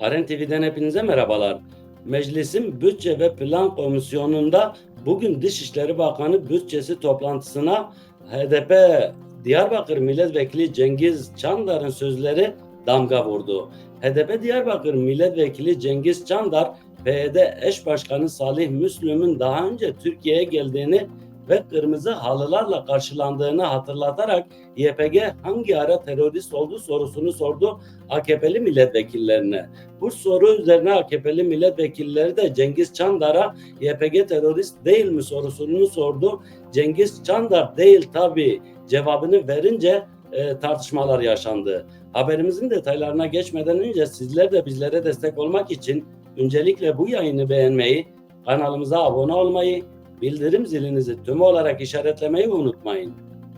Aren TV'den hepinize merhabalar. Meclisin Bütçe ve Plan Komisyonu'nda bugün Dışişleri Bakanı bütçesi toplantısına HDP Diyarbakır Milletvekili Cengiz Çandar'ın sözleri damga vurdu. HDP Diyarbakır Milletvekili Cengiz Çandar, PYD eş başkanı Salih Müslüm'ün daha önce Türkiye'ye geldiğini ve kırmızı halılarla karşılandığını hatırlatarak YPG hangi ara terörist oldu sorusunu sordu AKP'li milletvekillerine. Bu soru üzerine AKP'li milletvekilleri de Cengiz Çandar'a YPG terörist değil mi sorusunu sordu. Cengiz Çandar değil tabii cevabını verince e, tartışmalar yaşandı. Haberimizin detaylarına geçmeden önce sizler de bizlere destek olmak için öncelikle bu yayını beğenmeyi, kanalımıza abone olmayı, bildirim zilinizi tüm olarak işaretlemeyi unutmayın.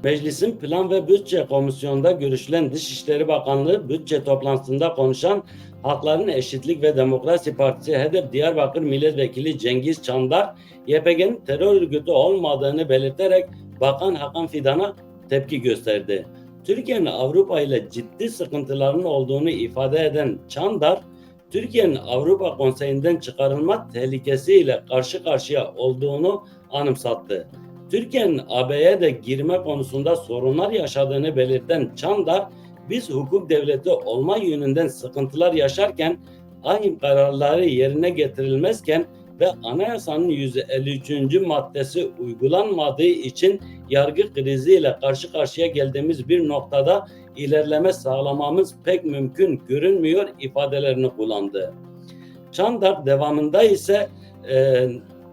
Meclisin Plan ve Bütçe Komisyonu'nda görüşülen Dışişleri Bakanlığı bütçe toplantısında konuşan Hakların Eşitlik ve Demokrasi Partisi HDP Diyarbakır Milletvekili Cengiz Çandar, YPG'nin terör örgütü olmadığını belirterek Bakan Hakan Fidan'a tepki gösterdi. Türkiye'nin Avrupa ile ciddi sıkıntılarının olduğunu ifade eden Çandar, Türkiye'nin Avrupa Konseyi'nden çıkarılma tehlikesiyle karşı karşıya olduğunu anımsattı. Türkiye'nin AB'ye de girme konusunda sorunlar yaşadığını belirten Çandar, biz hukuk devleti olma yönünden sıkıntılar yaşarken aynı kararları yerine getirilmezken ve anayasanın 153. maddesi uygulanmadığı için yargı kriziyle karşı karşıya geldiğimiz bir noktada ilerleme sağlamamız pek mümkün görünmüyor ifadelerini kullandı. Çandar devamında ise e,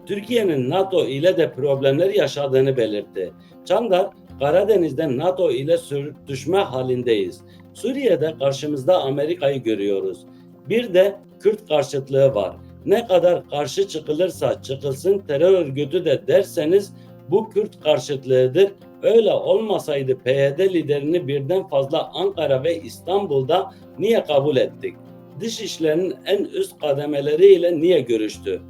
Türkiye'nin NATO ile de problemler yaşadığını belirtti. Çandar, Karadeniz'de NATO ile sürtüşme halindeyiz. Suriye'de karşımızda Amerika'yı görüyoruz. Bir de Kürt karşıtlığı var. Ne kadar karşı çıkılırsa çıkılsın terör örgütü de derseniz bu Kürt karşıtlığıdır. Öyle olmasaydı PYD liderini birden fazla Ankara ve İstanbul'da niye kabul ettik? Dışişlerinin en üst kademeleriyle niye görüştü?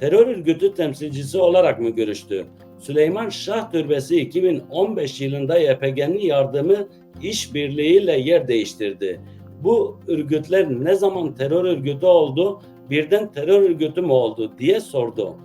Terör örgütü temsilcisi olarak mı görüştü? Süleyman Şah Türbesi 2015 yılında YPG'nin yardımı işbirliğiyle yer değiştirdi. Bu örgütler ne zaman terör örgütü oldu, birden terör örgütü mü oldu diye sordu.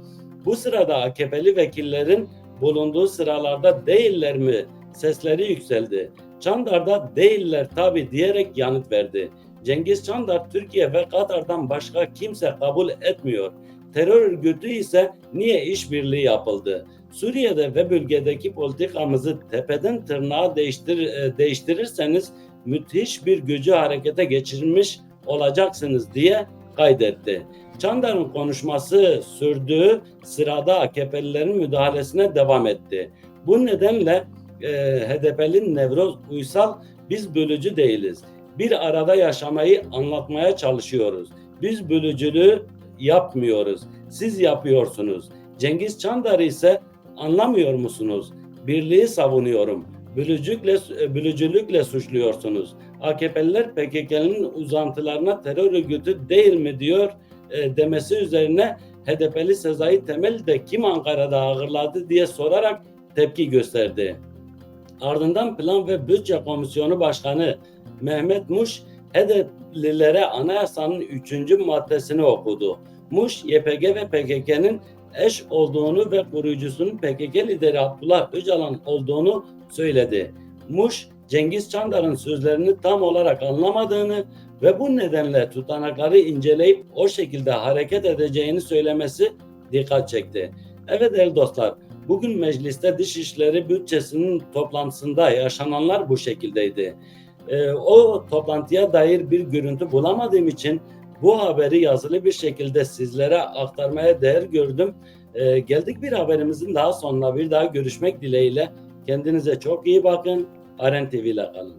Bu sırada AKP'li vekillerin bulunduğu sıralarda değiller mi sesleri yükseldi. Çandar'da değiller tabi diyerek yanıt verdi. Cengiz Çandar Türkiye ve Katar'dan başka kimse kabul etmiyor. Terör örgütü ise niye işbirliği yapıldı? Suriye'de ve bölgedeki politikamızı tepeden tırnağa değiştir, e, değiştirirseniz müthiş bir gücü harekete geçirmiş olacaksınız diye kaydetti. Çandar'ın konuşması sürdüğü sırada AKP'lilerin müdahalesine devam etti. Bu nedenle e, HDP'li Nevroz Uysal biz bölücü değiliz. Bir arada yaşamayı anlatmaya çalışıyoruz. Biz bölücülüğü yapmıyoruz. Siz yapıyorsunuz. Cengiz Çandar ise anlamıyor musunuz? Birliği savunuyorum. Bölücülükle, bölücülükle suçluyorsunuz. AKP'liler PKK'nın uzantılarına terör örgütü değil mi diyor e, demesi üzerine HDP'li Sezai Temel de kim Ankara'da ağırladı diye sorarak tepki gösterdi. Ardından Plan ve Bütçe Komisyonu Başkanı Mehmet Muş HDP'lilere anayasanın 3. maddesini okudu. Muş, YPG ve PKK'nın eş olduğunu ve kurucusunun PKK lideri Abdullah Öcalan olduğunu söyledi. Muş, Cengiz Çandar'ın sözlerini tam olarak anlamadığını ve bu nedenle tutanakları inceleyip o şekilde hareket edeceğini söylemesi dikkat çekti. Evet değerli dostlar, bugün mecliste Dışişleri Bütçesi'nin toplantısında yaşananlar bu şekildeydi. Ee, o toplantıya dair bir görüntü bulamadığım için bu haberi yazılı bir şekilde sizlere aktarmaya değer gördüm. Ee, geldik bir haberimizin daha sonuna bir daha görüşmek dileğiyle. Kendinize çok iyi bakın. Aren TV ile kalın.